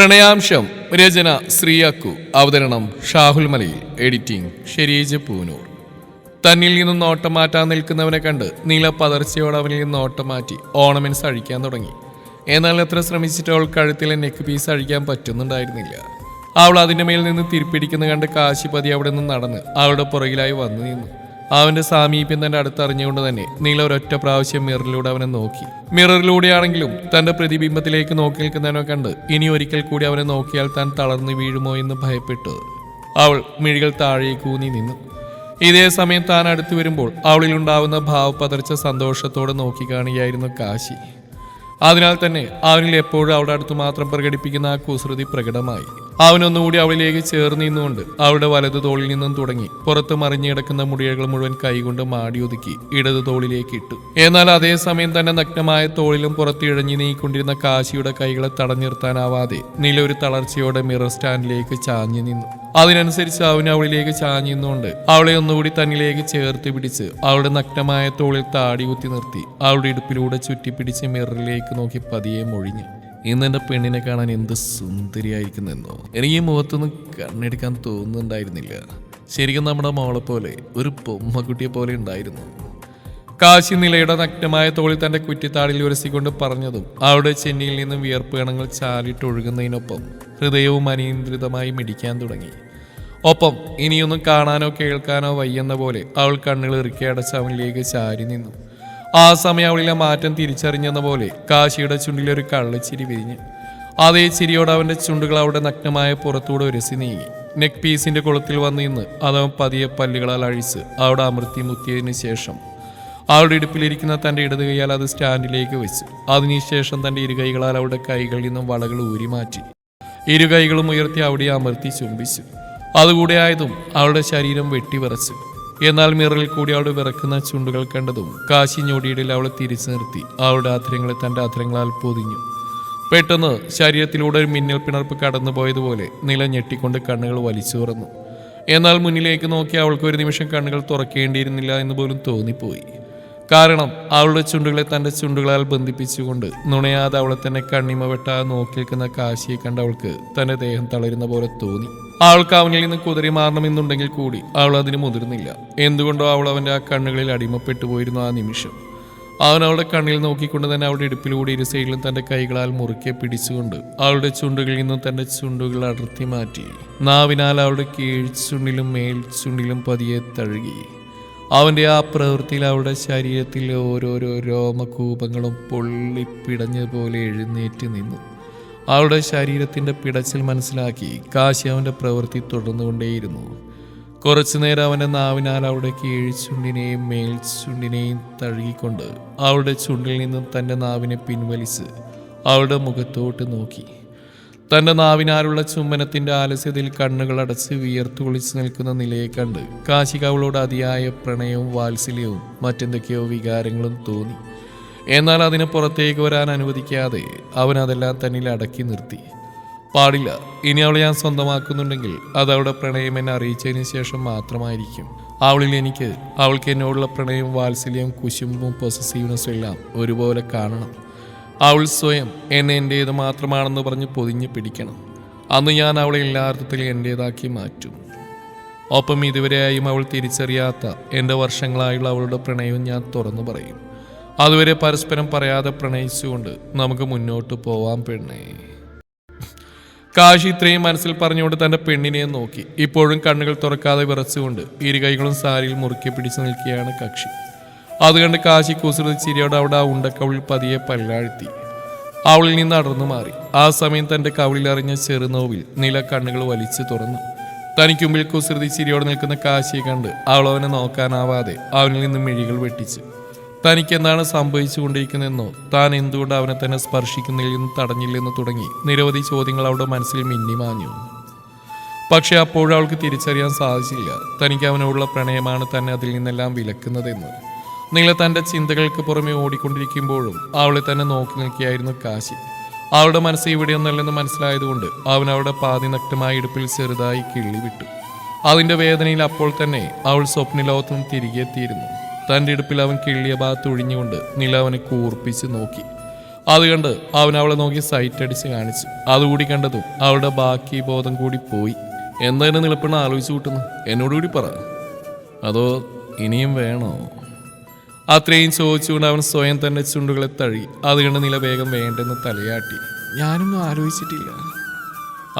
പ്രണയാംശം രചന ശ്രീയാക്കു. അവതരണം ഷാഹുൽ മലയിൽ. എഡിറ്റിംഗ് ഷെരീജ് പൂനൂർ. തന്നിൽ നിന്നും നോട്ടം മാറ്റാൻ നിൽക്കുന്നവനെ കണ്ട് നീല പതർച്ചയോടെ അവനിൽ നിന്ന് നോട്ടം മാറ്റി ഓണമെൻസ് അഴിക്കാൻ തുടങ്ങി. എന്നാൽ എത്ര ശ്രമിച്ചിട്ട് അവൾ കഴുത്തിലെ നെക്ക് പീസ് അഴിക്കാൻ പറ്റുന്നുണ്ടായിരുന്നില്ല. അവൾ അതിന്റെ മേൽ നിന്ന് തിരിപ്പിടിക്കുന്ന കണ്ട് കാശിപതി അവിടെ നിന്ന് നടന്ന് അവളുടെ പുറകിലായി വന്നു നിന്നു. അവന്റെ സാമീപ്യം തന്റെ അടുത്തറിഞ്ഞുകൊണ്ട് തന്നെ നീല ഒരൊറ്റ പ്രാവശ്യം മിററിലൂടെ അവനെ നോക്കി. മിററിലൂടെയാണെങ്കിലും തന്റെ പ്രതിബിംബത്തിലേക്ക് നോക്കി നിൽക്കുന്നവനെ കണ്ട് ഇനി ഒരിക്കൽ കൂടി അവനെ നോക്കിയാൽ താൻ തളർന്നു വീഴുമോ എന്ന് ഭയപ്പെട്ടു അവൾ മിഴികൾ താഴേക്ക് ഊന്നി നിന്നു. ഇതേ സമയം താൻ അടുത്തു വരുമ്പോൾ അവളിലുണ്ടാവുന്ന ഭാവപതർച്ച സന്തോഷത്തോടെ നോക്കിക്കാണുകയായിരുന്നു കാശി. അതിനാൽ തന്നെ അവനിൽ എപ്പോഴും അവളുടെ അടുത്ത് മാത്രം പ്രകടിപ്പിക്കുന്ന ആ കുസൃതി പ്രകടമായി. അവനൊന്നുകൂടി അവളിലേക്ക് ചേർന്ന് നിന്നുകൊണ്ട് അവളുടെ വലതു തോളിൽ നിന്നും തുടങ്ങി. പുറത്ത് മറിഞ്ഞു കിടക്കുന്ന മുടിയകൾ മുഴുവൻ കൈകൊണ്ട് മാടിയൊതുക്കി ഇടത് തോളിലേക്ക് ഇട്ടു. എന്നാൽ അതേസമയം തന്നെ നഗ്നമായ തോളിലും പുറത്ത് ഇഴഞ്ഞു നീക്കൊണ്ടിരുന്ന കാശിയുടെ കൈകളെ തടഞ്ഞിർത്താനാവാതെ നില ഒരു തളർച്ചയോടെ മിറർ സ്റ്റാൻഡിലേക്ക് ചാഞ്ഞു നിന്നു. അതിനനുസരിച്ച് അവൻ അവളിലേക്ക് ചാഞ്ഞു നിന്നുകൊണ്ട് അവളെ ഒന്നുകൂടി തന്നിലേക്ക് ചേർത്ത് പിടിച്ച് അവളുടെ നഗ്നമായ തോളിൽ താടി കുത്തി നിർത്തി. അവളുടെ ഇടുപ്പിലൂടെ ചുറ്റിപ്പിടിച്ച് മിററിലേക്ക് നോക്കി പതിയെ മൊഴിഞ്ഞു. ഇന്ന് എന്റെ പെണ്ണിനെ കാണാൻ എന്ത് സുന്ദരിയായിരിക്കുന്നെന്നോ. എനിക്ക് ഈ മുഖത്തൊന്നും കണ്ണെടുക്കാൻ തോന്നുന്നുണ്ടായിരുന്നില്ല. ശരിക്കും നമ്മുടെ മോളെ പോലെ ഒരു പൊമ്മക്കുട്ടിയെ പോലെ ഉണ്ടായിരുന്നു. കാശി നിലയുടെ നഗ്നമായ തോളിൽ തന്റെ കുറ്റിത്താടിൽ ഉരസിക്കൊണ്ട് പറഞ്ഞതും അവിടെ ചെന്നിയിൽ നിന്നും വിയർപ്പ് കണങ്ങൾ ചാലിട്ടൊഴുകുന്നതിനൊപ്പം ഹൃദയവും അനിയന്ത്രിതമായി മിടിക്കാൻ തുടങ്ങി. ഒപ്പം ഇനിയൊന്നും കാണാനോ കേൾക്കാനോ വയ്യെന്ന പോലെ അവൾ കണ്ണുകൾ ഇറുക്കി അടച്ച് അവനിലേക്ക് ചാരി നിന്നു. ആ സമയം അവളിലെ മാറ്റം തിരിച്ചറിഞ്ഞെന്ന പോലെ കാശിയുടെ ചുണ്ടിലൊരു കള്ളച്ചിരി വിരിഞ്ഞു. അതേ ചിരിയോട് അവന്റെ ചുണ്ടുകൾ അവിടെ നഗ്നമായ പുറത്തൂടെ ഉരസി നീങ്ങി. നെക്ക് പീസിന്റെ കുളത്തിൽ വന്നു നിന്ന് അതവൻ പതിയെ പല്ലുകളാൽ അഴിച്ച് അവിടെ അമർത്തി മുത്തിയതിനു ശേഷം അവളുടെ ഇടുപ്പിലിരിക്കുന്ന തന്റെ ഇടത് കൈയാൽ അത് സ്റ്റാൻഡിലേക്ക് വെച്ചു. അതിനുശേഷം തന്റെ ഇരു കൈകളാൽ അവളുടെ കൈകളിൽ നിന്നും വളകൾ ഊരി മാറ്റി. ഇരു കൈകളും ഉയർത്തി അവിടെ അമർത്തി ചുംബിച്ചു. അതുകൂടെ ആയതും അവളുടെ ശരീരം വെട്ടിവിറച്ചു. എന്നാൽ മിററിൽ കൂടി അവൾ വിറക്കുന്ന ചുണ്ടുകൾ കണ്ടതും കാശി ഞൊടിയിടയിൽ അവളെ തിരിച്ചു നിർത്തി. അവളുടെ ആധരങ്ങളെ തന്റെ ആധരങ്ങളാൽ പൊതിഞ്ഞു. പെട്ടെന്ന് ശരീരത്തിലൂടെ ഒരു മിന്നൽ പിണർപ്പ് കടന്നുപോയതുപോലെ നില ഞെട്ടിക്കൊണ്ട് കണ്ണുകൾ വലിച്ചു തുറന്നു. എന്നാൽ മുന്നിലേക്ക് നോക്കി അവൾക്ക് ഒരു നിമിഷം കണ്ണുകൾ തുറക്കേണ്ടിയിരുന്നില്ല എന്ന് പോലും തോന്നിപ്പോയി. കാരണം അവളുടെ ചുണ്ടുകളെ തന്റെ ചുണ്ടുകളാൽ ബന്ധിപ്പിച്ചുകൊണ്ട് നുണയാതെ അവളെ തന്നെ കണ്ണിമ വെട്ടാതെ നോക്കി നിൽക്കുന്ന കാശിയെ കണ്ട് അവൾക്ക് തന്റെ ദേഹം തളരുന്ന പോലെ തോന്നി. അവൾക്ക് അവനിൽ നിന്ന് കുതിരി മാറണമെന്നുണ്ടെങ്കിൽ കൂടി അവൾ അതിന് മുതിർന്നില്ല. എന്തുകൊണ്ടോ അവൾ അവന്റെ ആ കണ്ണുകളിൽ അടിമപ്പെട്ടു പോയിരുന്നു ആ നിമിഷം. അവൻ അവളുടെ കണ്ണിൽ നോക്കിക്കൊണ്ട് തന്നെ അവളുടെ ഇടുപ്പിലൂടെ ഇരു സൈഡിലും തന്റെ കൈകളാൽ മുറുക്കെ പിടിച്ചുകൊണ്ട് അവളുടെ ചുണ്ടുകളിൽ നിന്നും തന്റെ ചുണ്ടുകൾ അടർത്തി മാറ്റി. നാവിനാൽ അവളുടെ കീഴ് ചുണ്ടിലും മേൽ ചുണ്ടിലും പതിയെ തഴുകി. അവന്റെ ആ പ്രവൃത്തിയിൽ അവളുടെ ശരീരത്തിൽ ഓരോരോ രോമകൂപങ്ങളും പൊള്ളിപ്പിടഞ്ഞതുപോലെ എഴുന്നേറ്റ് നിന്നു. അവളുടെ ശരീരത്തിന്റെ പിടച്ചിൽ മനസ്സിലാക്കി കാശി അവന്റെ പ്രവൃത്തി തുടർന്നുകൊണ്ടേയിരുന്നു. കുറച്ചു നേരം അവന്റെ നാവിനാൽ അവളുടെ കീഴ്ചുണ്ടിനെയും മേൽചുണ്ടിനെയും തഴുകിക്കൊണ്ട് അവളുടെ ചുണ്ടിൽ നിന്നും തന്റെ നാവിനെ പിൻവലിച്ച് അവളുടെ മുഖത്തോട്ട് നോക്കി. തന്റെ നാവിനാരുള്ള ചുംബനത്തിന്റെ ആലസ്യതയിൽ കണ്ണുകൾ അടച്ച് വിയർത്തു കുളിച്ചു നിൽക്കുന്ന നിലയെ കണ്ട് കാശിക അവളോട് അതിയായ പ്രണയവും വാത്സല്യവും മറ്റെന്തൊക്കെയോ വികാരങ്ങളും തോന്നി. എന്നാൽ അതിനെ പുറത്തേക്ക് വരാൻ അനുവദിക്കാതെ അവൻ അതെല്ലാം തന്നിൽ അടക്കി നിർത്തി. പാടില്ല ഇനി അവളെ ഞാൻ സ്വന്തമാക്കുന്നുണ്ടെങ്കിൽ അത് അവളുടെ പ്രണയം എന്നെ അറിയിച്ചതിന് ശേഷം മാത്രമായിരിക്കും. അവളിൽ എനിക്ക് അവൾക്ക് എന്നോടുള്ള പ്രണയവും വാത്സല്യവും കുശുമ്പും പൊസസീവ്നെസ്സും എല്ലാം ഒരുപോലെ കാണണം. അവൾ സ്വയം എന്നെ എന്റേത് മാത്രമാണെന്ന് പറഞ്ഞ് പൊതിഞ്ഞ് പിടിക്കണം. അന്ന് ഞാൻ അവളെ എല്ലാ അർത്ഥത്തിലും എന്റേതാക്കി മാറ്റും. ഒപ്പം ഇതുവരെയായും അവൾ തിരിച്ചറിയാത്ത എന്റെ വർഷങ്ങളായുള്ള അവളുടെ പ്രണയവും ഞാൻ തുറന്നു പറയും. അതുവരെ പരസ്പരം പറയാതെ പ്രണയിച്ചുകൊണ്ട് നമുക്ക് മുന്നോട്ട് പോവാം പെണ്ണേ. കാശി ഇത്രയും മനസ്സിൽ പറഞ്ഞുകൊണ്ട് തന്റെ പെണ്ണിനെ നോക്കി. ഇപ്പോഴും കണ്ണുകൾ തുറക്കാതെ വിറച്ചുകൊണ്ട് ഇരു കൈകളും സാരിയിൽ മുറുക്കി പിടിച്ചു നിൽക്കുകയാണ് കക്ഷി. അത് കണ്ട് കാശി കുസൃതി ചിരിയോടെ അവിടെ ആ ഉണ്ടക്കവിളിൽ പതിയെ പല്ലാഴ്ത്തി. അവളിൽ നിന്ന് അടർന്നു മാറി. ആ സമയം തന്റെ കവിളിൽ അറിഞ്ഞ ചെറുനോവിൽ നില കണ്ണുകൾ വലിച്ചു തുറന്നു. തനിക്ക് മുമ്പിൽ കുസൃതി ചിരിയോടെ നിൽക്കുന്ന കാശിയെ കണ്ട് അവൾ അവനെ നോക്കാനാവാതെ അവനിൽ നിന്ന് മിഴികൾ വെട്ടിച്ചു. തനിക്ക് എന്താണ് സംഭവിച്ചുകൊണ്ടിരിക്കുന്നതെന്നോ താൻ എന്തുകൊണ്ട് അവനെ തന്നെ സ്പർശിക്കുന്നതിൽ നിന്ന് തടഞ്ഞില്ലെന്ന് തുടങ്ങി നിരവധി ചോദ്യങ്ങൾ അവളുടെ മനസ്സിൽ മിന്നിമാഞ്ഞു പക്ഷെ അപ്പോഴും അവൾക്ക് തിരിച്ചറിയാൻ സാധിച്ചില്ല. തനിക്ക് അവനോടുള്ള പ്രണയമാണ് തന്നെ അതിൽ നിന്നെല്ലാം വിലക്കുന്നതെന്ന്. നീല തന്റെ ചിന്തകൾക്ക് പുറമെ ഓടിക്കൊണ്ടിരിക്കുമ്പോഴും അവളെ തന്നെ നോക്കി നിൽക്കുകയായിരുന്നു കാശി. അവളുടെ മനസ്സ് ഇവിടെയൊന്നല്ലെന്ന് മനസ്സിലായതുകൊണ്ട് അവൻ അവളുടെ പാതി നഗ്നമായ ഇടുപ്പിൽ ചെറുതായി കിള്ളി വിട്ടു. അതിന്റെ വേദനയിൽ അപ്പോൾ തന്നെ അവൾ സ്വപ്നലോകത്തു നിന്ന് തിരികെ എത്തിയിരുന്നു. തന്റെ ഇടുപ്പിൽ അവൻ കിള്ളിയ ഭാഗത്ത് ഒഴിഞ്ഞുകൊണ്ട് നില അവനെ കൂർപ്പിച്ച് നോക്കി. അത് കണ്ട് അവൻ അവളെ നോക്കി സൈറ്റ് അടിച്ച് കാണിച്ചു. അതുകൂടി കണ്ടതും അവളുടെ ബാക്കി ബോധം കൂടി പോയി. എന്തായാലും എന്നെ നിലപ്പെണ്ണ ആലോചിച്ച് കൂട്ടുന്നു? എന്നോടുകൂടി പറ. അതോ ഇനിയും വേണോ? അത്രയും ചോദിച്ചുകൊണ്ട് അവൻ സ്വയം തന്നെ ചുണ്ടുകളെ തഴി അത് കണ്ട് നില വേഗം വേണ്ടെന്ന് തലയാട്ടി. ഞാനൊന്നും ആലോചിച്ചിട്ടില്ല.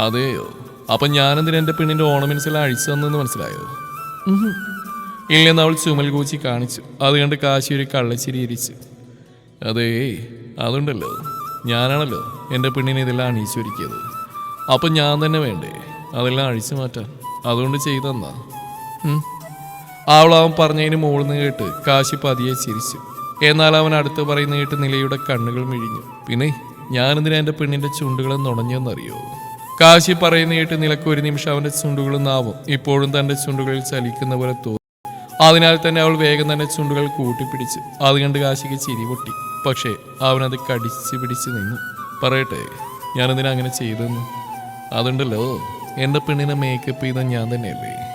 അതെയോ? അപ്പൊ ഞാനെന്തിന് എന്റെ പെണ്ണിന്റെ ഓർണമെന്റ്സ് അഴിച്ചു തന്നെന്ന് മനസ്സിലായോ. ഇല്ലെന്ന് അവൾ ചുമൽ കൂച്ചി കാണിച്ചു. അത് കണ്ട് കാശി ഒരു കള്ളച്ചിരി ഇരിച്ചു. അതേ അതുണ്ടല്ലോ. ഞാനാണല്ലോ എന്റെ പെണ്ണിനെ ഇതെല്ലാം അണിയിച്ചൊരുക്കിയത്. അപ്പം ഞാൻ തന്നെ വേണ്ടേ? അതെല്ലാം അഴിച്ചു മാറ്റാൻ. അതുകൊണ്ട് ചെയ്തെന്നാ. അവൾ അവൻ പറഞ്ഞതിന് മുകളിൽ കേട്ട് കാശി പതിയെ ചിരിച്ചു. എന്നാൽ അവൻ അടുത്ത് പറയുന്ന കേട്ട് നിലയുടെ കണ്ണുകൾ മിഴിഞ്ഞു. പിന്നെ ഞാനെന്തിനാ എന്റെ പെണ്ണിന്റെ ചുണ്ടുകളെ നുണഞ്ഞെന്നറിയോ? കാശി പറയുന്ന കേട്ട് നിലയ്ക്ക് ഒരു നിമിഷം അവന്റെ ചുണ്ടുകളും നാവും. ഇപ്പോഴും തന്റെ ചുണ്ടുകളിൽ ചലിക്കുന്ന പോലെ തോന്നി. അതിനാൽ തന്നെ അവൾ വേഗം തന്നെ ചുണ്ടുകൾ കൂട്ടിപ്പിടിച്ച് അത് കണ്ട് കാശിക്ക് ചിരി പൊട്ടി. പക്ഷേ അവനത് കടിച്ച് പിടിച്ച് നിന്നു. പറയട്ടെ ഞാനെന്തിനാ അങ്ങനെ ചെയ്തെന്ന് അതുണ്ടല്ലോ. എന്റെ പെണ്ണിനെ മേക്കപ്പ് ചെയ്ത ഞാൻ തന്നെയല്ലേ?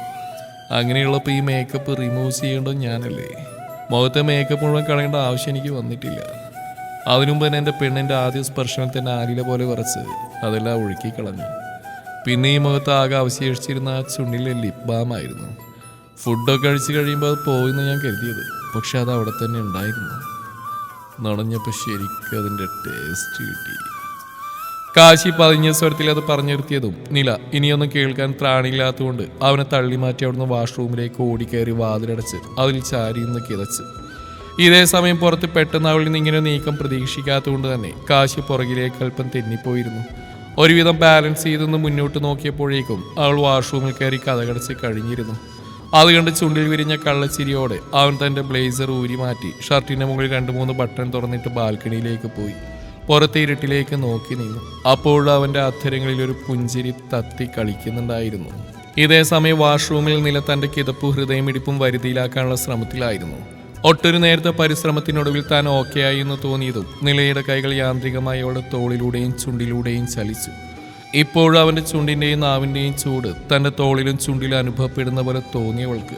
അങ്ങനെയുള്ളപ്പോൾ ഈ മേക്കപ്പ് റിമൂവ് ചെയ്യേണ്ടത് ഞാനല്ലേ? മുഖത്തെ മേക്കപ്പ് മുഴുവൻ കളയേണ്ട ആവശ്യം എനിക്ക് വന്നിട്ടില്ല. അതിനു മുമ്പ് തന്നെ എന്റെ പെണ്ണിന്റെ ആദ്യ സ്പർശനം തന്നെ ആലില പോലെ വരച്ച് അതെല്ലാം ഒഴുക്കി കളഞ്ഞു. പിന്നെ ഈ മുഖത്ത് ആകെ അവശേഷിച്ചിരുന്ന ആ ചുണ്ടിലെ ലിപ് ബാമായിരുന്നു ഫുഡൊക്കെ കഴിച്ച് കഴിയുമ്പോൾ അത് പോയെന്ന് ഞാൻ കരുതിയത്. പക്ഷെ അത് അവിടെ തന്നെ ഉണ്ടായിരുന്നു. നടഞ്ഞപ്പോൾ ശരിക്കും അതിന്റെ ടേസ്റ്റ് കിട്ടി. കാശി പതിഞ്ഞ സ്വരത്തിൽ അത് പറഞ്ഞു നിർത്തിയതും നില ഇനിയൊന്നും കേൾക്കാൻ ത്രാണിയില്ലാത്തതുകൊണ്ട് അവനെ തള്ളി മാറ്റി അവിടുന്ന് വാഷ്റൂമിലേക്ക് ഓടിക്കയറി വാതിലടച്ച് അതിൽ ചാരി നിന്ന് കിതച്ച്. ഇതേ സമയം പുറത്ത് പെട്ടെന്ന് അവളിൽ നിന്ന് ഇങ്ങനെ നീക്കം പ്രതീക്ഷിക്കാത്തതുകൊണ്ട് തന്നെ കാശി പുറകിലേക്ക് അല്പം തെന്നിപ്പോയിരുന്നു. ഒരുവിധം ബാലൻസ് ചെയ്തെന്ന് മുന്നോട്ട് നോക്കിയപ്പോഴേക്കും അവൾ വാഷ്റൂമിൽ കയറി കഥകടച്ച് കഴിഞ്ഞിരുന്നു. അത് കണ്ട് ചുണ്ടിൽ വിരിഞ്ഞ കള്ളച്ചിരിയോടെ അവൻ തന്റെ ബ്ലേസർ ഊരി മാറ്റി ഷർട്ടിന്റെ മുകളിൽ രണ്ട് മൂന്ന് ബട്ടൺ തുറന്നിട്ട് ബാൽക്കണിയിലേക്ക് പോയി. പുറത്തെ ഇരുട്ടിലേക്ക് നോക്കി നിന്നു. അപ്പോൾ അവന്റെ അധരങ്ങളിൽ ഒരു പുഞ്ചിരി തത്തി കളിക്കുന്നുണ്ടായിരുന്നു. ഇതേ സമയം വാഷ്റൂമിൽ നില തന്റെ കിതപ്പും ഹൃദയമിടിപ്പും വരുതിയിലാക്കാനുള്ള ശ്രമത്തിലായിരുന്നു. ഒട്ടൊരു നേരത്തെ പരിശ്രമത്തിനൊടുവിൽ താൻ ഓക്കെ ആയി എന്ന് തോന്നിയതും നിലയുടെ കൈകൾ യാന്ത്രികമായി അവളുടെ തോളിലൂടെയും ചുണ്ടിലൂടെയും ചലിച്ചു. ഇപ്പോഴും അവന്റെ ചുണ്ടിന്റെയും നാവിന്റെയും ചൂട് തന്റെ തോളിലും ചുണ്ടിലും അനുഭവപ്പെടുന്ന പോലെ തോന്നിയവൾക്ക്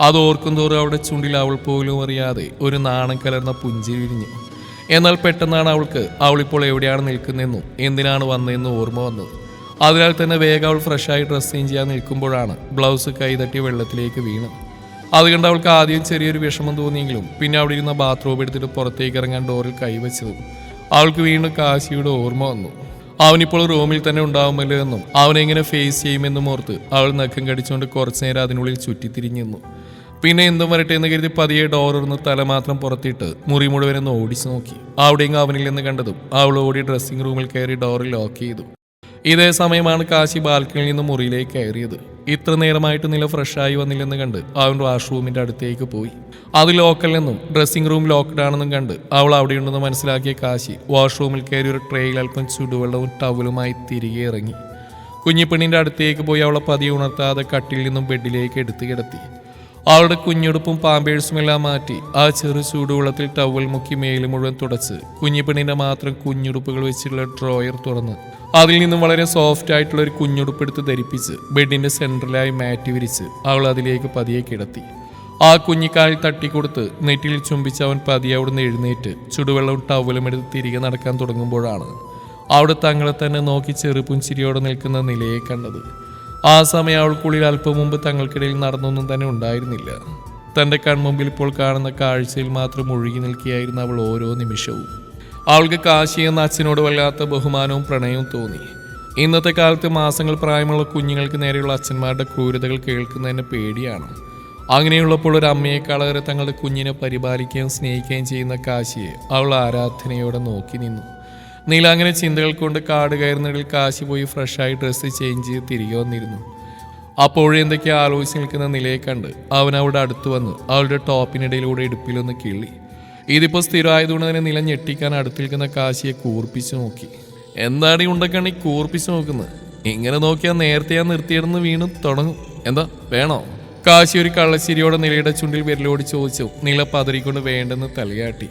അത് ഓർക്കും തോറും അവളുടെ ചുണ്ടിൽ അവൾ പോലും അറിയാതെ ഒരു നാണം കലർന്ന പുഞ്ചിരിഞ്ഞു എന്നാൽ പെട്ടെന്നാണ് അവൾക്ക് അവളിപ്പോൾ എവിടെയാണ് നിൽക്കുന്നതെന്നും എന്തിനാണ് വന്നതെന്നും ഓർമ്മ വന്നത്. അതിനാൽ തന്നെ വേഗം അവൾ ഫ്രഷായി ഡ്രസ് ചേഞ്ച് ചെയ്യാൻ നിൽക്കുമ്പോഴാണ് ബ്ലൗസ് കൈതട്ടി വെള്ളത്തിലേക്ക് വീണത് അതുകൊണ്ട് അവൾക്ക് ആദ്യം ചെറിയൊരു വിഷമം തോന്നിയെങ്കിലും പിന്നെ അവിടെ ഇരുന്ന ബാത്റൂം എടുത്തിട്ട് പുറത്തേക്ക് ഇറങ്ങാൻ ഡോറിൽ കൈവച്ചതും അവൾക്ക് വീണ്ടും കാശിയുടെ ഓർമ്മ വന്നു. അവനിപ്പോൾ റൂമിൽ തന്നെ ഉണ്ടാവുമല്ലോ എന്നും അവനെങ്ങനെ ഫേസ് ചെയ്യുമെന്നും ഓർത്ത് അവൾ നഖം കടിച്ചുകൊണ്ട് കുറച്ചു നേരം അതിനുള്ളിൽ ചുറ്റിത്തിരിഞ്ഞു നിന്നു പിന്നെ എന്തും വരട്ടെ എന്ന് കരുതി പതിയെ ഡോറിന്ന് തല മാത്രം പുറത്തിട്ട് മുറി മുഴുവൻ ഒന്ന് ഓടിച്ചു നോക്കി. അവിടെയും അവനിൽ നിന്ന് കണ്ടതും അവൾ ഓടി ഡ്രസ്സിംഗ് റൂമിൽ കയറി ഡോർ ലോക്ക് ചെയ്തു. ഇതേ സമയമാണ് കാശി ബാൽക്കണിയിൽ നിന്ന് മുറിയിലേക്ക് കയറിയത്. ഇത്ര നേരമായിട്ട് നില ഫ്രഷായി വന്നില്ലെന്ന് കണ്ട് അവൻ വാഷ്റൂമിന്റെ അടുത്തേക്ക് പോയി. അത് ലോക്കല്ലെന്നും ഡ്രസ്സിംഗ് റൂം ലോക്ക്ഡ് ആണെന്നും കണ്ട് അവൾ അവിടെയുണ്ടെന്ന് മനസ്സിലാക്കിയ കാശി വാഷ്റൂമിൽ കയറി ഒരു ട്രേയിൽ അല്പം ചുടുവെള്ളവും ടവലുമായി തിരികെ ഇറങ്ങി. കുഞ്ഞിപ്പെണ്ണിന്റെ അടുത്തേക്ക് പോയി അവളെ പതിയെ ഉണർത്താതെ കട്ടിൽ നിന്നും ബെഡിലേക്ക് എടുത്തു കിടത്തി. അവളുടെ കുഞ്ഞുടുപ്പും പാമ്പേഴ്സും എല്ലാം മാറ്റി ആ ചെറു ചൂടുവെള്ളത്തിൽ ടവൽ മുക്കി മേൽ മുഴുവൻ തുടച്ച് കുഞ്ഞിപ്പെണ്ണിന്റെ മാത്രം കുഞ്ഞുടുപ്പുകൾ വെച്ചിട്ടുള്ള ഡ്രോയർ തുറന്ന് അതിൽ നിന്നും വളരെ സോഫ്റ്റ് ആയിട്ടുള്ള ഒരു കുഞ്ഞുടുപ്പ് എടുത്ത് ധരിപ്പിച്ച് ബെഡിന്റെ സെൻട്രലായി മാറ്റി വിരിച്ച് അവൾ അതിലേക്ക് പതിയെ കിടത്തി. ആ കുഞ്ഞിക്കാലിൽ തട്ടിക്കൊടുത്ത് നെറ്റിയിൽ ചുംബിച്ച് അവൻ പതിയെ അവിടുന്ന് എഴുന്നേറ്റ് ചുടുവെള്ളവും ടവലും എടുത്ത് തിരികെ നടക്കാൻ തുടങ്ങുമ്പോഴാണ് അവിടെ തങ്ങളെ തന്നെ നോക്കി ചെറുപുഞ്ചിരിയോടെ നിൽക്കുന്ന നിലയെ കണ്ടത്. ആ സമയം അവൾക്കുള്ളിൽ അല്പം മുമ്പ് തങ്ങൾക്കിടയിൽ നടന്നൊന്നും തന്നെ ഉണ്ടായിരുന്നില്ല. തന്റെ കൺമുമ്പിൽ ഇപ്പോൾ കാണുന്ന കാഴ്ചയിൽ മാത്രം ഒഴുകി നിൽക്കുകയായിരുന്നു അവൾ ഓരോ നിമിഷവും. അവൾക്ക് കാശി എന്ന അച്ഛനോട് വല്ലാത്ത ബഹുമാനവും പ്രണയവും തോന്നി. ഇന്നത്തെ കാലത്ത് മാസങ്ങൾ പ്രായമുള്ള കുഞ്ഞുങ്ങൾക്ക് നേരെയുള്ള അച്ഛന്മാരുടെ ക്രൂരതകൾ കേൾക്കുന്നതിന് പേടിയാണ്. അങ്ങനെയുള്ളപ്പോൾ ഒരു അമ്മയെക്കാളേറെ തങ്ങളുടെ കുഞ്ഞിനെ പരിപാലിക്കുകയും സ്നേഹിക്കുകയും ചെയ്യുന്ന കാശിയെ അവൾ ആരാധനയോടെ നോക്കി നിന്നു. നീല അങ്ങനെ ചിന്തകൾ കൊണ്ട് കാട് കയറുന്നതിൽ കാശി പോയി ഫ്രഷായി ഡ്രസ്സ് ചേഞ്ച് ചെയ്ത് തിരികെ വന്നിരുന്നു. അപ്പോഴും എന്തൊക്കെയോ ആലോചിച്ച് നിൽക്കുന്ന നിലയെ കണ്ട് അവൻ അവിടെ അടുത്ത് വന്ന്. അവളുടെ ടോപ്പിനിടയിലൂടെ ഇടുപ്പിലൊന്ന് കിള്ളി. ഇതിപ്പോൾ സ്ഥിരമായതുകൊണ്ട് തന്നെ നില ഞെട്ടിക്കാൻ അടുത്ത് നിൽക്കുന്ന കാശിയെ കൂർപ്പിച്ചു നോക്കി. എന്താണ് ഈ ഉണ്ടക്കണ്ണി കൂർപ്പിച്ചു നോക്കുന്നത് ഇങ്ങനെ നോക്കിയാൽ നേരത്തെ ഞാൻ നിർത്തിയിടുന്ന് വീണ് തുടങ്ങും. എന്താ വേണോ? കാശി ഒരു കള്ളശ്ശേരിയോടെ നിലയുടെ ചുണ്ടിൽ വിരലോട് ചോദിച്ചു. നില പതറിക്കൊണ്ട് വേണ്ടെന്ന് തലയാട്ടി.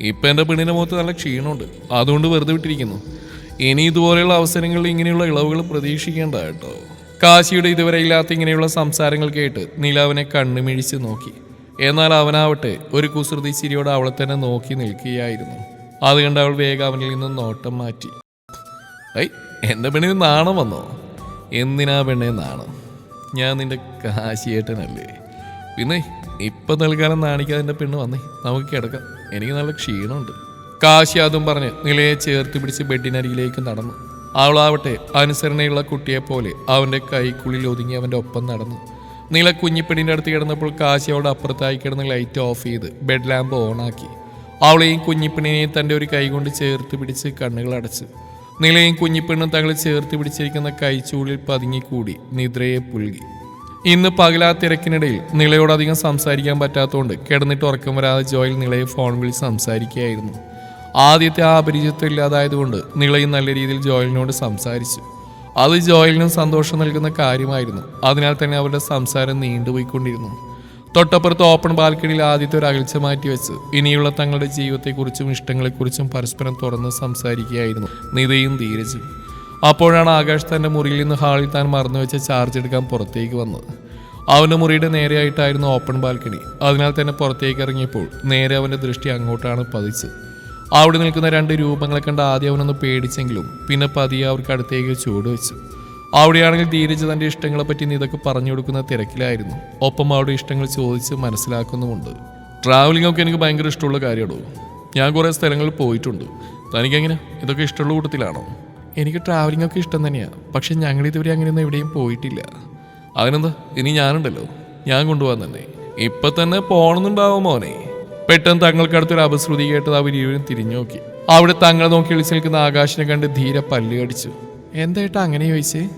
ഇപ്പൊ എന്റെ പെണ്ണിന്റെ മുഖത്ത് നല്ല ക്ഷീണമുണ്ട്. അതുകൊണ്ട് വെറുതെ വിട്ടിരിക്കുന്നു. ഇനി ഇതുപോലെയുള്ള അവസരങ്ങളിൽ ഇങ്ങനെയുള്ള ഇളവുകൾ പ്രതീക്ഷിക്കേണ്ട കേട്ടോ. കാശിയുടെ ഇതുവരെ ഇല്ലാത്ത ഇങ്ങനെയുള്ള സംസാരങ്ങൾ കേട്ട് നീലാവനെ കണ്ണുമിഴിച്ച് നോക്കി. എന്നാൽ അവനാവട്ടെ ഒരു കുസൃതി ചിരിയോടെ അവളെ തന്നെ നോക്കി നിൽക്കുകയായിരുന്നു. അത് കണ്ട് അവൾ വേഗം അവനിൽ നിന്ന് നോട്ടം മാറ്റി. ഐ എന്റെ പെണ്ണിന് നാണം വന്നോ? എന്തിനാ പെണ്ണെ നാണം? ഞാൻ നിന്റെ കാശിയേട്ടനല്ലേ. പിന്നെ ഇപ്പൊ തൽക്കാലം നാണിക്കാതെ എന്റെ പെണ്ണ് വന്നേ. നമുക്ക് കിടക്കാം. എനിക്ക് നല്ല ക്ഷീണമുണ്ട്. കാശി അതും പറഞ്ഞ് നിലയെ ചേർത്ത് പിടിച്ച് ബെഡിനരികിലേക്ക് നടന്നു. അവളാവട്ടെ അനുസരണയുള്ള കുട്ടിയെ പോലെ അവന്റെ കൈക്കുള്ളിൽ ഒതുങ്ങി അവന്റെ ഒപ്പം നടന്നു. നില കുഞ്ഞിപ്പെടിന്റെ അടുത്ത് കിടന്നപ്പോൾ കാശി അവളുടെ അപ്പുറത്തായി കിടന്ന് ലൈറ്റ് ഓഫ് ചെയ്ത് ബെഡ് ലാമ്പ് ഓണാക്കി. അവളെയും കുഞ്ഞിപ്പെണ്ണിനെയും തന്റെ ഒരു കൈ കൊണ്ട് ചേർത്ത് പിടിച്ച് കണ്ണുകൾ അടച്ചു. നിലയും കുഞ്ഞിപ്പെണ്ണും തങ്ങളെ ചേർത്ത് പിടിച്ചിരിക്കുന്ന കൈച്ചൂളിൽ പതുങ്ങിക്കൂടി നിദ്രയെ പുൽകി. ഇന്ന് പകലാ തിരക്കിനിടയിൽ നിളയോടധികം സംസാരിക്കാൻ പറ്റാത്തതുകൊണ്ട് കിടന്നിട്ട് ഉറക്കം വരാതെ ജോയിൽ നിളയെ ഫോൺ വിളിച്ച് സംസാരിക്കുകയായിരുന്നു. ആദ്യത്തെ ആ അപരിചിത്വം ഇല്ലാതായതുകൊണ്ട് നിളയും നല്ല രീതിയിൽ ജോയലിനോട് സംസാരിച്ചു. അത് ജോയലിനും സന്തോഷം നൽകുന്ന കാര്യമായിരുന്നു. അതിനാൽ തന്നെ അവരുടെ സംസാരം നീണ്ടുപോയിക്കൊണ്ടിരുന്നു. തൊട്ടപ്പുറത്ത് ഓപ്പൺ ബാൽക്കണിയിൽ ആദ്യത്തെ ഒരു അകൽച്ച മാറ്റി വെച്ച് ഇനിയുള്ള തങ്ങളുടെ ജീവിതത്തെക്കുറിച്ചും ഇഷ്ടങ്ങളെക്കുറിച്ചും പരസ്പരം തുറന്ന് സംസാരിക്കുകയായിരുന്നു നിതയും ധീരജും. അപ്പോഴാണ് ആകാശ് തന്റെ മുറിയിൽ നിന്ന് ഹാളിൽ താൻ മറന്നു വെച്ച് ചാർജ് എടുക്കാൻ പുറത്തേക്ക് വന്നത്. അവന്റെ മുറിയുടെ നേരെയായിട്ടായിരുന്നു ഓപ്പൺ ബാൽക്കണി അതിനാൽ തന്നെ പുറത്തേക്ക് ഇറങ്ങിയപ്പോൾ നേരെ അവന്റെ ദൃഷ്ടി അങ്ങോട്ടാണ് പതിച്ചത്. അവിടെ നിൽക്കുന്ന രണ്ട് രൂപങ്ങളെ കണ്ട് ആദ്യം അവനൊന്ന് പേടിച്ചെങ്കിലും പിന്നെ പതിയെ അവർക്ക് അടുത്തേക്ക് ചൂട് വെച്ചു. അവിടെയാണെങ്കിൽ ധീരജ് തന്റെ ഇഷ്ടങ്ങളെപ്പറ്റി പറ്റി ഇതൊക്കെ പറഞ്ഞു കൊടുക്കുന്ന തിരക്കിലായിരുന്നു. ഒപ്പം അവിടെ ഇഷ്ടങ്ങൾ ചോദിച്ച് മനസ്സിലാക്കുന്നുമുണ്ട്. ട്രാവലിംഗ് ഒക്കെ എനിക്ക് ഭയങ്കര ഇഷ്ടമുള്ള കാര്യമാണോ? ഞാൻ കുറേ സ്ഥലങ്ങളിൽ പോയിട്ടുണ്ട്. തനിക്കെങ്ങനെ ഇതൊക്കെ ഇഷ്ടമുള്ള കൂട്ടത്തിലാണോ? എനിക്ക് ട്രാവലിംഗ് ഒക്കെ ഇഷ്ടം തന്നെയാണ് പക്ഷെ ഞങ്ങൾ ഇതുവരെ അങ്ങനെയൊന്നും എവിടെയും പോയിട്ടില്ല. അതിനെന്താ? ഇനി ഞാനുണ്ടല്ലോ. ഞാൻ കൊണ്ടുപോകാൻ തന്നെ. ഇപ്പൊ തന്നെ പോണെന്നുണ്ടാവും മോനെ. പെട്ടെന്ന് തങ്ങൾക്കടുത്തൊരു അപശ്രുതി കേട്ടത് അവർ ഇരുവരും തിരിഞ്ഞു നോക്കി. അവിടെ തങ്ങളെ നോക്കി വിളിച്ചു നിൽക്കുന്ന ആകാശിനെ കണ്ട് ധീരെ പല്ല് കടിച്ചു എന്തായിട്ടാ അങ്ങനെ ചോദിച്ചേ?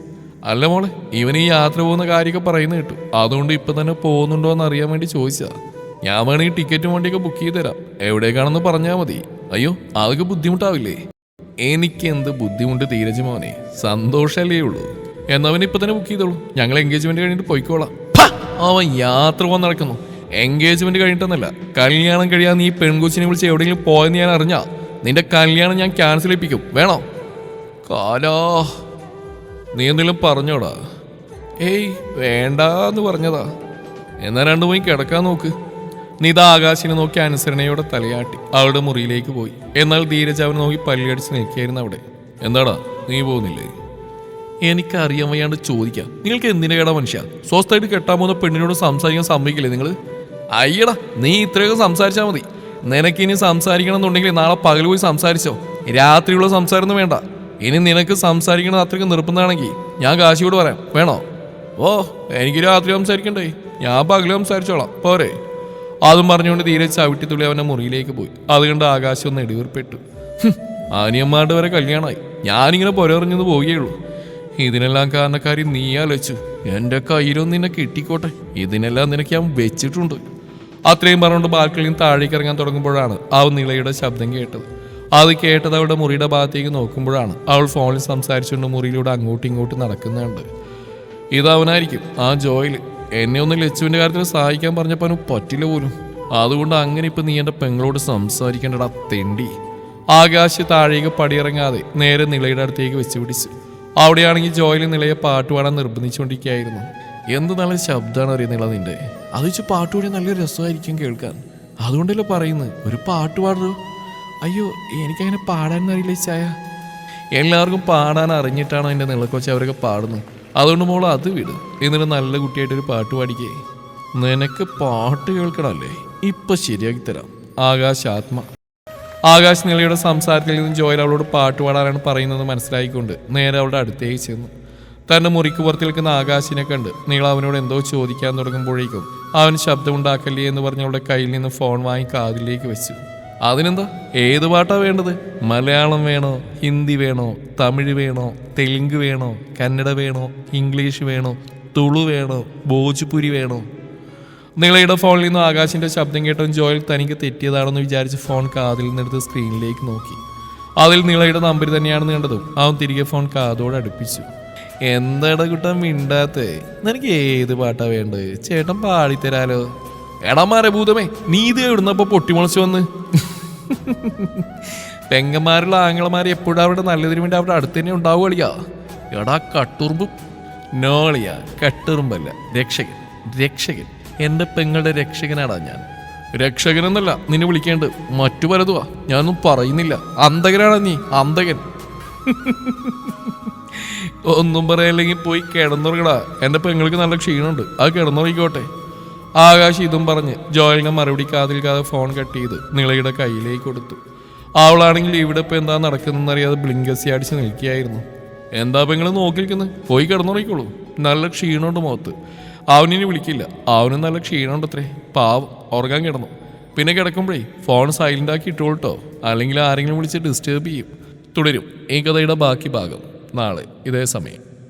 അല്ല മോളെ ഇവൻ ഈ യാത്ര പോകുന്ന കാര്യമൊക്കെ പറയുന്നു കേട്ടു. അതുകൊണ്ട് ഇപ്പൊ തന്നെ പോകുന്നുണ്ടോ എന്ന് അറിയാൻ വേണ്ടി ചോദിച്ചതാ. ഞാൻ വേണമെങ്കിൽ ടിക്കറ്റും വണ്ടിയൊക്കെ ബുക്ക് ചെയ്ത് തരാം. എവിടേക്കാണെന്ന് പറഞ്ഞാൽ മതി. അയ്യോ അതൊക്കെ ബുദ്ധിമുട്ടാവില്ലേ? എനിക്ക് എന്ത് ബുദ്ധിമുട്ട് ധീരജ് മോനെ? സന്തോഷമല്ലേ ഉള്ളൂ. എന്നവൻ ഇപ്പൊ തന്നെ ബുക്ക് ചെയ്തോളൂ. ഞങ്ങൾ എൻഗേജ്മെന്റ് കഴിഞ്ഞിട്ട് പോയിക്കോളാം! അവൻ യാത്ര പോകാൻ നടക്കുന്നു. എൻഗേജ്മെന്റ് കഴിഞ്ഞിട്ടൊന്നല്ല. കല്യാണം കഴിയാൻ നീ പെൺകൊച്ചിനെ വിളിച്ച് എവിടെയെങ്കിലും പോയെന്ന് ഞാൻ അറിഞ്ഞാ. നിന്റെ കല്യാണം ഞാൻ ക്യാൻസൽ ചെയ്യിപ്പിക്കും. വേണോ? കാലാ. നീ എന്തെങ്കിലും പറഞ്ഞോടാ. ഏയ് വേണ്ട എന്ന് പറഞ്ഞതാ. എന്നാ രണ്ടു പോയി കിടക്കാൻ നോക്ക്. നിത ആകാശിനെ നോക്കി അനുസരണയോടെ തലയാട്ടി. അവളുടെ മുറിയിലേക്ക് പോയി. എന്നാൽ ധീരജ് അവനെ നോക്കി പല്ലിയടിച്ച് നിൽക്കുകയായിരുന്നു അവിടെ. എന്താടാ നീ പോകുന്നില്ലേ? എനിക്കറിയാൻ വയ്യാണ്ട് ചോദിക്കാം. നിങ്ങൾക്ക് എന്തിനാ കേടാ മനുഷ്യ? സ്വസ്ഥമായിട്ട് കെട്ടാൻ പോകുന്ന പെണ്ണിനോട് സംസാരിക്കാൻ സമ്മതിക്കില്ലേ നിങ്ങൾ അയ്യടാ നീ ഇത്രയൊക്കെ സംസാരിച്ചാൽ മതി. നിനക്ക് ഇനി സംസാരിക്കണം എന്നുണ്ടെങ്കിൽ നാളെ പകൽ പോയി സംസാരിച്ചോ. രാത്രിയുള്ള സംസാരമൊന്നും വേണ്ട. ഇനി നിനക്ക് സംസാരിക്കണത് അത്രയ്ക്ക് നിർബന്ധമാണെങ്കിൽ ഞാൻ കാശിയോട് പറയാം. വേണോ? ഓ എനിക്ക് രാത്രി സംസാരിക്കണ്ടേ. ഞാൻ പകൽ സംസാരിച്ചോളാം. പോരെ. അതും പറഞ്ഞുകൊണ്ട് തീരെ ചവിട്ടി തുള്ളി അവന്റെ മുറിയിലേക്ക് പോയി. അത് കണ്ട് ആകാശം ഒന്ന് ഇടിവിർപ്പെട്ടു. ആനിയമ്മാരുടെ വരെ കല്യാണമായി ഞാനിങ്ങനെ പുരറിഞ്ഞത് പോവുകയുള്ളൂ. ഇതിനെല്ലാം കാരണക്കാരി നീ ആലോചിച്ചു. എന്റെ കയ്യിലൊന്നും നിന്നെ കിട്ടിക്കോട്ടെ. ഇതിനെല്ലാം നിനക്ക് ഞാൻ വെച്ചിട്ടുണ്ട്. അത്രയും പറഞ്ഞുകൊണ്ട് ബാൽക്കണിയും താഴേക്ക് ഇറങ്ങാൻ തുടങ്ങുമ്പോഴാണ് അവൻ നിളയുടെ ശബ്ദം കേട്ടത്. അത് കേട്ടത് അവളുടെ മുറിയുടെ ഭാഗത്തേക്ക് നോക്കുമ്പോഴാണ് അവൾ ഫോണിൽ സംസാരിച്ചുകൊണ്ട് മുറിയിലൂടെ അങ്ങോട്ടും ഇങ്ങോട്ടും നടക്കുന്നുണ്ട്. ഇതവനായിരിക്കും ആ ജോയിൽ എന്നെ ഒന്ന് ലച്ചുവിന്റെ കാര്യത്തിൽ സഹായിക്കാൻ പറഞ്ഞപ്പോൾ പറ്റില്ല പോലും. അതുകൊണ്ട് അങ്ങനെ ഇപ്പൊ നീ എന്റെ പെങ്ങളോട് സംസാരിക്കേണ്ടടാ തെണ്ടി. ആകാശ് താഴേക്ക് പടിയിറങ്ങാതെ നേരെ നിളയുടെ അടുത്തേക്ക് വെച്ച് പിടിച്ച്. അവിടെയാണെങ്കിൽ ജോയിൽ നിളയെ പാട്ട് പാടാൻ നിർബന്ധിച്ചുകൊണ്ടിരിക്കുകയായിരുന്നു. എന്ത് നല്ല ശബ്ദമാണ് നിള നിന്റെ? അത് വെച്ച് പാട്ട് പാടി നല്ല രസമായിരിക്കും കേൾക്കാൻ. അതുകൊണ്ടല്ലേ പറയുന്നത്? ഒരു പാട്ട് പാടുള്ളൂ അയ്യോ എനിക്കങ്ങനെ പാടാനൊന്നും അറിയില്ല ചായ. എല്ലാവർക്കും പാടാൻ അറിഞ്ഞിട്ടാണ് എന്റെ നിളക്കൊച്ച അവരൊക്കെ പാടുന്നത്. അതുകൊണ്ട് മോൾ അത് വിട്. എന്നിട്ട് നല്ല കുട്ടിയായിട്ടൊരു പാട്ട് പാടിക്കേ. നിനക്ക് പാട്ട് കേൾക്കണമല്ലേ ഇപ്പൊ ശരിയാക്കി തരാം. ആകാശ് ആത്മ. ആകാശ് നിലയുടെ സംസാരത്തിൽ നിന്ന് ജോയൽ അവളോട് പാട്ട് പാടാനാണ് പറയുന്നത് മനസ്സിലായിക്കൊണ്ട് നേരെ അവളുടെ അടുത്തേക്ക് ചെന്നു. തന്റെ മുറിക്ക് പുറത്ത് നിൽക്കുന്ന ആകാശിനെ കണ്ട് നീള അവനോട് എന്തോ ചോദിക്കാൻ തുടങ്ങുമ്പോഴേക്കും അവൻ ശബ്ദമുണ്ടാക്കല്ലേ എന്ന് പറഞ്ഞ് അവളുടെ കയ്യിൽ നിന്ന് ഫോൺ വാങ്ങി കാതിലേക്ക് വെച്ചു. അതിനെന്താ? ഏത് പാട്ടാ വേണ്ടത്? മലയാളം വേണോ? ഹിന്ദി വേണോ? തമിഴ് വേണോ? തെലുങ്ക് വേണോ? കന്നഡ വേണോ? ഇംഗ്ലീഷ് വേണോ? തുളു വേണോ? ഭോജ്പുരി വേണോ? നിങ്ങളുടെ ഫോണിൽ നിന്ന് ആകാശിന്റെ ശബ്ദം കേട്ടോ ജോയൽ തനിക്ക് തെറ്റിയതാണെന്ന് വിചാരിച്ച് ഫോൺ കാതിൽ നിന്നെടുത്ത് സ്ക്രീനിലേക്ക് നോക്കി. അതിൽ നിളയുടെ നമ്പർ തന്നെയാണെന്ന് കണ്ടതും അവൻ തിരികെ ഫോൺ കാതോട് അടുപ്പിച്ചു. എന്താടാ കുട്ടൻ മിണ്ടാത്തേ? നിനക്ക് ഏത് പാട്ടാ വേണ്ടത്? ചേട്ടൻ പാടിത്തരാലോ. എടാ മരഭൂതമേ ഭൂതമേ നീ ഇത് എവിടുന്നപ്പോ പൊട്ടിമുളച്ചു വന്ന്? പെങ്ങന്മാരുള്ള ആങ്ങളമാർ എപ്പോഴും അവിടെ നല്ലതിന് വേണ്ടി അവിടെ അടുത്ത് തന്നെ ഉണ്ടാവും കളിയാ. എടാ കട്ടുറുമ്പും. നോളിയ കട്ടുറുമ്പല്ല. രക്ഷകൻ രക്ഷകൻ. എന്റെ പെങ്ങളുടെ രക്ഷകനാടാ ഞാൻ. രക്ഷകനെന്നല്ല നിന്നെ വിളിക്കേണ്ട. മറ്റു പലതുവാ. ഞാനൊന്നും പറയുന്നില്ല. അന്തകനാണ് നീ അന്തകൻ ഒന്നും പറയല്ലെങ്കിൽ പോയി കിടന്നുറങ്ങടാ. എന്റെ പെങ്ങൾക്ക് നല്ല ക്ഷീണമുണ്ട്. ആ കിടന്നുറങ്ങിക്കോട്ടെ. ആകാശ് ഇതും പറഞ്ഞ് ജോയലിനെ മറുപടി കാതിൽക്കാതെ ഫോൺ കട്ട് ചെയ്ത് നിളയുടെ കയ്യിലേക്ക് കൊടുത്തു. അവളാണെങ്കിൽ ഇവിടെ ഇപ്പം എന്താ നടക്കുന്നതെന്നറിയാതെ ബ്ലിങ്കസി അടിച്ച് നിൽക്കുകയായിരുന്നു. എന്താ ഇപ്പം നോക്കി നോക്കിയിരിക്കുന്നത് പോയി കിടന്നുറങ്ങിക്കോളൂ. നല്ല ക്ഷീണമുണ്ട് മുഖത്ത്. അവനിനി വിളിക്കില്ല. അവനും നല്ല ക്ഷീണമുണ്ട് അത്രേ പാവം ഉറങ്ങാൻ കിടന്നു. പിന്നെ കിടക്കുമ്പോഴേ ഫോൺ സൈലന്റ് ആക്കി ഇട്ടോട്ടോ അല്ലെങ്കിൽ ആരെങ്കിലും വിളിച്ച് ഡിസ്റ്റേബ് ചെയ്യും. തുടരും. ഈ കഥയുടെ ബാക്കി ഭാഗം നാളെ. ഇതേ സമയം.